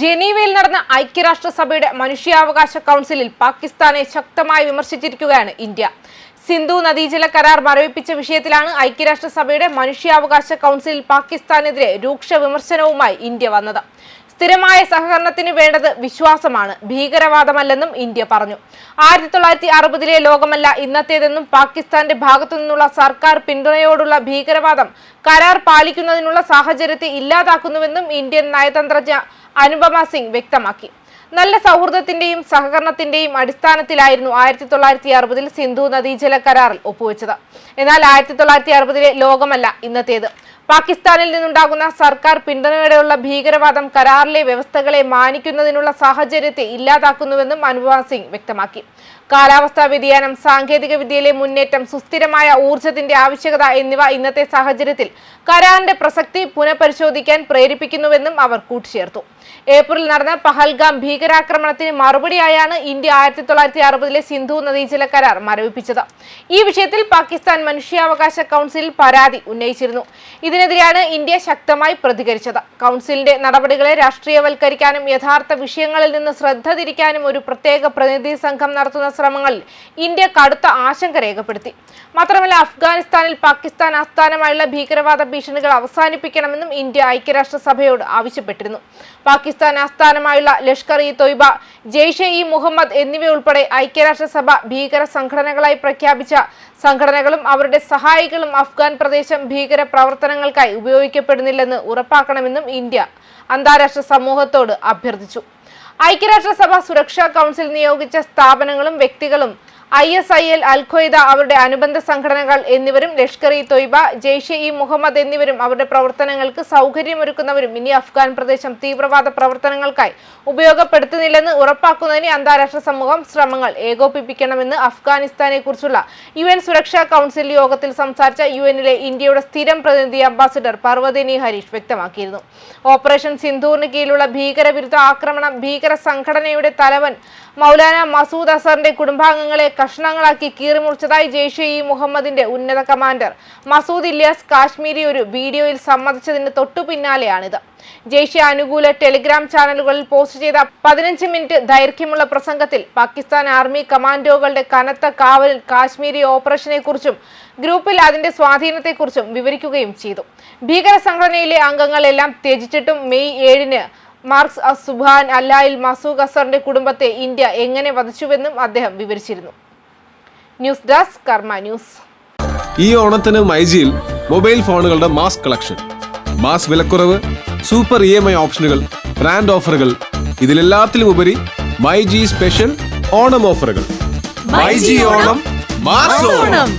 ജനീവയിൽ നടന്ന ഐക്യരാഷ്ട്രസഭയുടെ മനുഷ്യാവകാശ കൗൺസിലിൽ പാകിസ്ഥാനെ ശക്തമായി വിമർശിച്ചിരിക്കുകയാണ് ഇന്ത്യ. സിന്ധു നദീജല കരാർ മരവിപ്പിച്ച വിഷയത്തിലാണ് ഐക്യരാഷ്ട്രസഭയുടെ മനുഷ്യാവകാശ കൗൺസിലിൽ പാകിസ്ഥാനെതിരെ രൂക്ഷ വിമർശനവുമായി ഇന്ത്യ വന്നത്. സ്ഥിരമായ സഹകരണത്തിന് വേണ്ടത് വിശ്വാസമാണ് ഭീകരവാദമല്ലെന്നും ഇന്ത്യ പറഞ്ഞു. ആയിരത്തി തൊള്ളായിരത്തി അറുപതിലെ ലോകമല്ല ഇന്നത്തേതെന്നും പാകിസ്ഥാന്റെ ഭാഗത്തു നിന്നുള്ള സർക്കാർ പിന്തുണയോടുള്ള ഭീകരവാദം കരാർ പാലിക്കുന്നതിനുള്ള സാഹചര്യത്തെ ഇല്ലാതാക്കുന്നുവെന്നും ഇന്ത്യൻ നയതന്ത്രജ്ഞ അനുപമ സിംഗ് വ്യക്തമാക്കി. നല്ല സൗഹൃദത്തിന്റെയും സഹകരണത്തിന്റെയും അടിസ്ഥാനത്തിലായിരുന്നു ആയിരത്തി തൊള്ളായിരത്തി അറുപതിൽ സിന്ധു നദീജല കരാറിൽ ഒപ്പുവെച്ചത്. എന്നാൽ ആയിരത്തി തൊള്ളായിരത്തി അറുപതിലെ ലോകമല്ല ഇന്നത്തേത്. പാകിസ്ഥാനിൽ നിന്നുണ്ടാകുന്ന സർക്കാർ പിന്തുണയോടെയുള്ള ഭീകരവാദം കരാറിലെ വ്യവസ്ഥകളെ മാനിക്കുന്നതിനുള്ള സാഹചര്യത്തെ ഇല്ലാതാക്കുന്നുവെന്നും അനുപമ സിംഗ് വ്യക്തമാക്കി. കാലാവസ്ഥാ വ്യതിയാനം സാങ്കേതിക വിദ്യയിലെ മുന്നേറ്റം സുസ്ഥിരമായ ഊർജത്തിന്റെ ആവശ്യകത എന്നിവ ഇന്നത്തെ സാഹചര്യത്തിൽ കരാറിന്റെ പ്രസക്തി പുനഃപരിശോധിക്കാൻ പ്രേരിപ്പിക്കുന്നുവെന്നും അവർ കൂട്ടിച്ചേർത്തു. ഏപ്രിൽ നടന്ന പഹൽഗാം ഭീകരാക്രമണത്തിന് മറുപടിയായാണ് ഇന്ത്യ ആയിരത്തി തൊള്ളായിരത്തി അറുപതിലെ സിന്ധു നദീജല കരാർ മരവിപ്പിച്ചത്. ഈ വിഷയത്തിൽ പാകിസ്ഥാൻ മനുഷ്യാവകാശ കൗൺസിലിൽ പരാതി ഉന്നയിച്ചിരുന്നു. ഇതിനെതിരെയാണ് ഇന്ത്യ ശക്തമായി പ്രതികരിച്ചത്. കൗൺസിലിന്റെ നടപടികളെ രാഷ്ട്രീയവൽക്കരിക്കാനും യഥാർത്ഥ വിഷയങ്ങളിൽ നിന്ന് ശ്രദ്ധ തിരിക്കാനും ഒരു പ്രത്യേക പ്രതിനിധി സംഘം നടത്തുന്ന ശ്രമങ്ങളിൽ ഇന്ത്യ കടുത്ത ആശങ്ക രേഖപ്പെടുത്തി. മാത്രമല്ല അഫ്ഗാനിസ്ഥാനിൽ പാകിസ്ഥാൻ ആസ്ഥാനമായുള്ള ഭീകരവാദ ഭീഷണികൾ അവസാനിപ്പിക്കണമെന്നും ഇന്ത്യ ഐക്യരാഷ്ട്രസഭയോട് ആവശ്യപ്പെട്ടിരുന്നു. പാകിസ്ഥാൻ ആസ്ഥാനമായുള്ള ലഷ്കർ ഇ തൊയ്ബ ജെയ്ഷെ ഇ മുഹമ്മദ് എന്നിവയുൾപ്പെടെ ഐക്യരാഷ്ട്രസഭ ഭീകര സംഘടനകളായി പ്രഖ്യാപിച്ച സംഘടനകളും അവരുടെ സഹായികളും അഫ്ഗാൻ പ്രദേശം ഭീകര പ്രവർത്തനങ്ങൾക്കായി ഉപയോഗിക്കപ്പെടുന്നില്ലെന്ന് ഉറപ്പാക്കണമെന്നും ഇന്ത്യ അന്താരാഷ്ട്ര സമൂഹത്തോട് അഭ്യർത്ഥിച്ചു. ഐക്യരാഷ്ട്രസഭ സുരക്ഷാ കൗൺസിൽ നിയോഗിച്ച സ്ഥാപനങ്ങളും വ്യക്തികളും I S I L Al Qaeda അവരുടെ അനുബന്ധ സംഘടനകൾ എന്നിവരും ലഷ്കർ ഇ തൊയ്ബ ജെയ്ഷെ ഇ മുഹമ്മദ് എന്നിവരും അവരുടെ പ്രവർത്തനങ്ങൾക്ക് സൗകര്യമൊരുക്കുന്നവരും ഇനി അഫ്ഗാൻ പ്രദേശം തീവ്രവാദ പ്രവർത്തനങ്ങൾക്കായി ഉപയോഗപ്പെടുത്തുന്നില്ലെന്ന് ഉറപ്പാക്കുന്നതിന് അന്താരാഷ്ട്ര സമൂഹം ശ്രമങ്ങൾ ഏകോപിപ്പിക്കണമെന്ന് അഫ്ഗാനിസ്ഥാനെ കുറിച്ചുള്ള യു എൻ സുരക്ഷാ കൗൺസിൽ യോഗത്തിൽ സംസാരിച്ച യു എന്നിലെ ഇന്ത്യയുടെ സ്ഥിരം പ്രതിനിധി അംബാസിഡർ പർവതിനി ഹരീഷ് വ്യക്തമാക്കിയിരുന്നു. ഓപ്പറേഷൻ സിന്ധൂറിന് കീഴിലുള്ള ഭീകരവിരുദ്ധ ആക്രമണം ഭീകര സംഘടനയുടെ തലവൻ മൗലാന മസൂദ് അസറിന്റെ കുടുംബാംഗങ്ങളെ കഷ്ണങ്ങളാക്കി കീറിമുറിച്ചതായി ജെയ്ഷെ ഇ മുഹമ്മദിന്റെ ഉന്നത കമാൻഡർ. മസൂദ് ഇല്യാസ് കാശ്മീരി ഒരു വീഡിയോയിൽ സമ്മതിച്ചതിന് തൊട്ടു പിന്നാലെയാണിത്. ജെയ്ഷെ അനുകൂല ടെലിഗ്രാം ചാനലുകളിൽ പോസ്റ്റ് ചെയ്ത പതിനഞ്ച് മിനിറ്റ് ദൈർഘ്യമുള്ള പ്രസംഗത്തിൽ പാകിസ്ഥാൻ ആർമി കമാൻഡോകളുടെ കനത്ത കാവലിൽ കാശ്മീരി ഓപ്പറേഷനെക്കുറിച്ചും ഗ്രൂപ്പിൽ അതിന്റെ സ്വാധീനത്തെക്കുറിച്ചും വിവരിക്കുകയും ചെയ്തു. ഭീകര സംഘടനയിലെ അംഗങ്ങളെല്ലാം ത്യജിച്ചിട്ടും മെയ് ഏഴിന് മാർക്സ് സുബാൻ അല്ലായിൽ മസൂദ് അസറിന്റെ കുടുംബത്തെ ഇന്ത്യ എങ്ങനെ വധിച്ചുവെന്നും അദ്ദേഹം വിവരിച്ചിരുന്നു. News desk Karma news. ഈ ഓണത്തിന് മൈജിയിൽ മൊബൈൽ ഫോണുകളുടെ മാസ് കളക്ഷൻ. മാസ് വിലക്കുറവ് സൂപ്പർ ഇ എം ഐ ഓപ്ഷനുകൾ ബ്രാൻഡ് ഓഫറുകൾ. ഇതിലെല്ലാത്തിലും ഉപരി മൈജി സ്പെഷ്യൽ ഓണം ഓഫറുകൾ. മൈജി ഓണം മാസ് ഓണം.